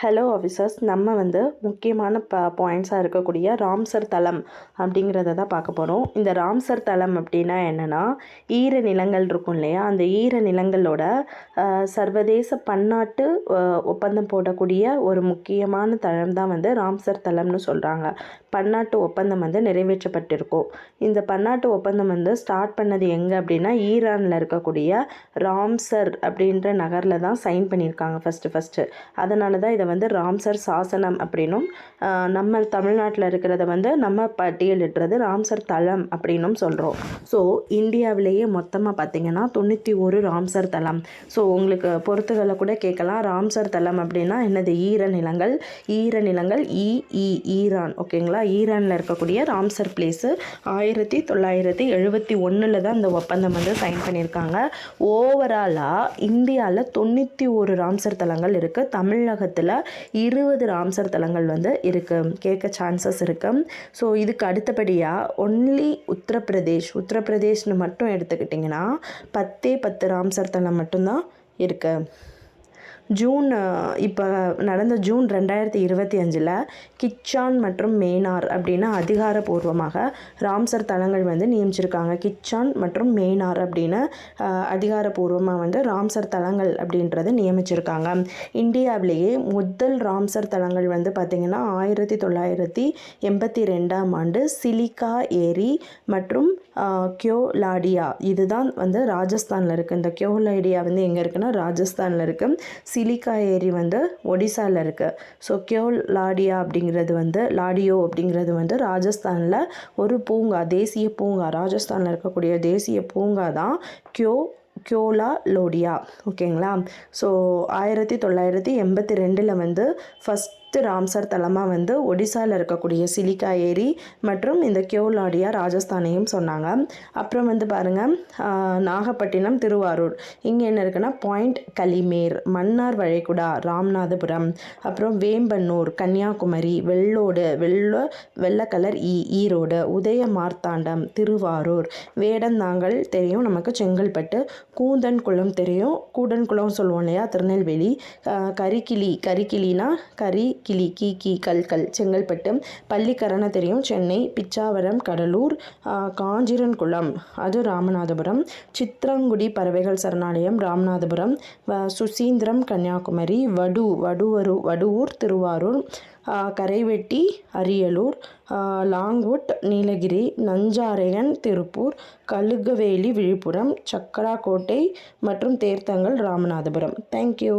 Hello officers நம்ம வந்து முக்கியமான ப பாயிண்ட்ஸாக இருக்கக்கூடிய ராம்சர் தலம் அப்படிங்கிறத தான் பார்க்க போகிறோம் இந்த ராம்சர் தலம் அப்படின்னா என்னென்னா ஈர நிலங்கள் இருக்கும் இல்லையா? அந்த ஈர நிலங்களோட சர்வதேச பன்னாட்டு ஒப்பந்தம் போடக்கூடிய ஒரு முக்கியமான தலம் தான் வந்து ராம்சர் தலம்னு சொல்கிறாங்க பன்னாட்டு ஒப்பந்தம் வந்து நிறைவேற்றப்பட்டிருக்கும் இந்த பன்னாட்டு ஒப்பந்தம் வந்து ஸ்டார்ட் பண்ணது எங்கே அப்படின்னா ஈரானில் இருக்கக்கூடிய ராம்சர் அப்படின்ற நகரில் தான் சைன் பண்ணியிருக்காங்க ஃபஸ்ட்டு ஃபஸ்ட்டு அதனால தான் இதை வந்து ராம்சர் சாசனம் அப்படின்னும் நம்ம தமிழ்நாட்டில் இருக்கிறத வந்து நம்ம பட்டியலிடுறது ராம்சர் தலம் அப்படின்னும் சொல்கிறோம் ஸோ இந்தியாவிலேயே மொத்தமாக பார்த்தீங்கன்னா தொண்ணூற்றி ஒரு ராம்சர் தலம் ஸோ உங்களுக்கு பொறுத்துகளை கூட கேட்கலாம். ராம்சர் தலம் அப்படின்னா என்னது? ஈர நிலங்கள். ஈர நிலங்கள் இ இ ஈரான். ஓகேங்களா ஈரானில் இருக்கக்கூடிய ராம்சர் பிளேஸு ஆயிரத்தி தொள்ளாயிரத்தி எழுபத்தி ஒன்றில் தான் இந்த ஒப்பந்தம் வந்து சைன் பண்ணியிருக்காங்க. ஓவராலாக இந்தியாவில் தொண்ணூற்றி ஒரு ராம்சர் தலங்கள் இருக்குது தமிழகத்தில் இருபது ராம்சர் தலங்கள் வந்து இருக்குது கேட்க சான்சஸ் இருக்குது ஸோ இதுக்கு அடுத்தபடியாக ஒன்லி உத்தரப்பிரதேஷ். உத்தரப்பிரதேஷ்னு மட்டும் எடுத்துக்கிட்டிங்கன்னா பத்தே பத்து ராம்சர் தலம் மட்டும்தான் இருக்குது ஜூன் இப்போ நடந்த ஜூன் ரெண்டாயிரத்தி இருபத்தி அஞ்சில் கிச்சான் மற்றும் மேனார் அப்படின்னு அதிகாரப்பூர்வமாக ராம்சர் தலங்கள் வந்து நியமிச்சிருக்காங்க. கிச்சான் மற்றும் மேனார் அப்படின்னு அதிகாரப்பூர்வமாக வந்து ராம்சர் தலங்கள் அப்படின்றத நியமிச்சிருக்காங்க. இந்தியாவிலேயே முதல் ராம்சர் தலங்கள் வந்து பார்த்திங்கன்னா ஆயிரத்தி தொள்ளாயிரத்தி எண்பத்தி ரெண்டாம் ஆண்டு சிலிகா ஏரி மற்றும் கியோலாடியா. இதுதான் வந்து ராஜஸ்தானில் இருக்குது இந்த கியோலாடியா வந்து எங்கே இருக்குன்னா ராஜஸ்தானில் இருக்குது சிலிக்கா ஏரி வந்து ஒடிசாவில் இருக்குது ஸோ கியோலாடியா அப்படிங்கிறது வந்து லாடியோ அப்படிங்கிறது வந்து ராஜஸ்தானில் ஒரு பூங்கா தேசிய பூங்கா. ராஜஸ்தானில் இருக்கக்கூடிய தேசிய பூங்கா தான் கியோ கியோலா லோடியா ஓகேங்களா ஸோ ஆயிரத்தி தொள்ளாயிரத்தி எண்பத்தி ரெண்டில் வந்து ஃபஸ்ட்டு ராம்சர் தலமாக வந்து ஒடிசாவில் இருக்கக்கூடிய சிலிக்கா ஏரி மற்றும் இந்த கியோலாடியா ராஜஸ்தானையும் சொன்னாங்க. அப்புறம் வந்து பாருங்கள் நாகப்பட்டினம் திருவாரூர். இங்கே என்ன இருக்குன்னா பாயிண்ட் கலிமேர் மன்னார் வளைகுடா ராமநாதபுரம். அப்புறம் வேம்பன்னூர் கன்னியாகுமரி வெள்ளோடு வெள்ள வெள்ளை கலர் ஈ ஈரோடு உதய மார்த்தாண்டம் திருவாரூர். வேடந்தாங்கல் தெரியும் நமக்கு செங்கல்பட்டு. கூந்தன்குளம் தெரியும் கூடன்குளம் சொல்லுவோம் இல்லையா திருநெல்வேலி. கரிக்கிளி கரிக்கிளினா கரி கிளி கீ கீ கல் கல் செங்கல்பட்டு பள்ளிக்கரணை தெரியும் சென்னை பிச்சாவரம் கடலூர் காஞ்சிரன்குளம் அது ராமநாதபுரம் சித்ரங்குடி பறவைகள் சரணாலயம் ராமநாதபுரம் வ- சுசீந்திரம் கன்னியாகுமரி வடு வடுவரு வடுவூர் திருவாரூர் கரைவெட்டி அரியலூர் ஆஹ் லாங்வுட் நீலகிரி நஞ்சாரையன் திருப்பூர் கழுகவேலி விழுப்புரம் சக்கராக்கோட்டை மற்றும் தேர்த்தங்கள் ராமநாதபுரம். தேங்க்யூ